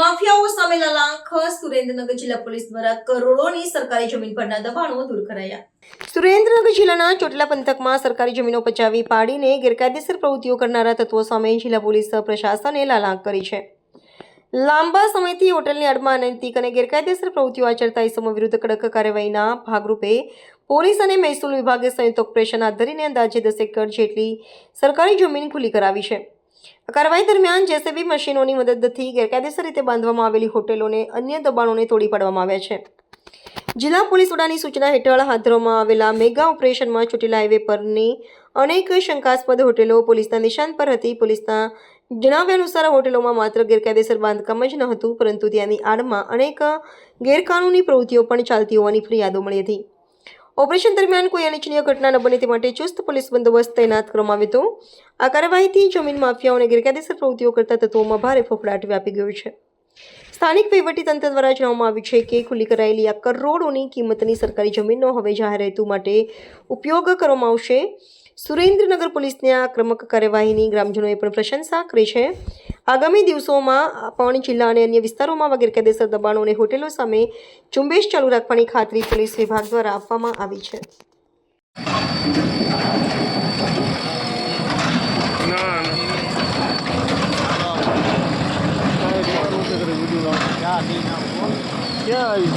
આખા સુરેન્દ્રનગર જિલ્લા પોલીસ દ્વારા કરોડોની સરકારી જમીન પરના દબાણો દૂર કરાયા. સુરેન્દ્રનગર જિલ્લાના ચોટલા પંથકમાં સરકારી જમીનો પચાવી પાડીને ગેરકાયદેસર પ્રવૃત્તિઓ કરનારા તત્વો સામે જિલ્લા પોલીસ પ્રશાસને લાલાંક કરી છે. લાંબા સમયથી હોટલની આડમાં અનૈતિક અને ગેરકાયદેસર પ્રવૃત્તિઓ આચરતા ઇસમો વિરુદ્ધ કડક કાર્યવાહીના ભાગરૂપે પોલીસ અને મહેસૂલ વિભાગે સંયુક્ત ઓપરેશન હાથ ધરીને અંદાજે દસ એકર જેટલી સરકારી જમીન ખુલ્લી કરાવી છે. આ કાર્યવાહી દરમિયાન જેસીબી મશીનોની મદદથી ગેરકાયદેસર રીતે બાંધવામાં આવેલી હોટેલોને અન્ય દબાણોને તોડી પાડવામાં આવ્યા છે. જિલ્લા પોલીસ વડાની સૂચના હેઠળ હાથ ધરવામાં આવેલા મેગા ઓપરેશનમાં ચોટીલા હાઈવે પરની અનેક શંકાસ્પદ હોટેલો પોલીસના નિશાન પર હતી. પોલીસના જણાવ્યા અનુસાર હોટેલોમાં માત્ર ગેરકાયદેસર બાંધકામ જ ન હતું, પરંતુ ત્યાંની આડમાં અનેક ગેરકાનૂની પ્રવૃત્તિઓ પણ ચાલતી હોવાની ફરિયાદો મળી હતી. ઓપરેશન દરમિયાન કોઈ અનિચ્છનીય ઘટના ન બને તે માટે ચુસ્ત પોલીસ બંદોબસ્ત તૈનાત કરવામાં આવ્યો હતો. આ કાર્યવાહીથી જમીન માફિયાઓ અને ગેરકાયદેસર પ્રવૃત્તિઓ કરતા તત્વોમાં ભારે ફફડાટ વ્યાપી ગયો છે. સ્થાનિક વહીવટીતંત્ર દ્વારા જણાવવામાં આવ્યું છે કે ખુલ્લી કરાયેલી આ કરોડોની કિંમતની સરકારી જમીનનો હવે જાહેર હેતુ માટે ઉપયોગ કરવામાં આવશે. સુરેન્દ્રનગર પોલીસની આક્રમક કાર્યવાહીની ગ્રામજનોએ પણ પ્રશંસા કરી છે. આગામી દિવસોમાં પણ જિલ્લા અને અન્ય વિસ્તારોમાં વગેરે કાયદેસર દબાણો અને હોટેલો સામે ઝુંબેશ ચાલુ રાખવાની ખાતરી પોલીસ વિભાગ દ્વારા આપવામાં આવી છે. આવી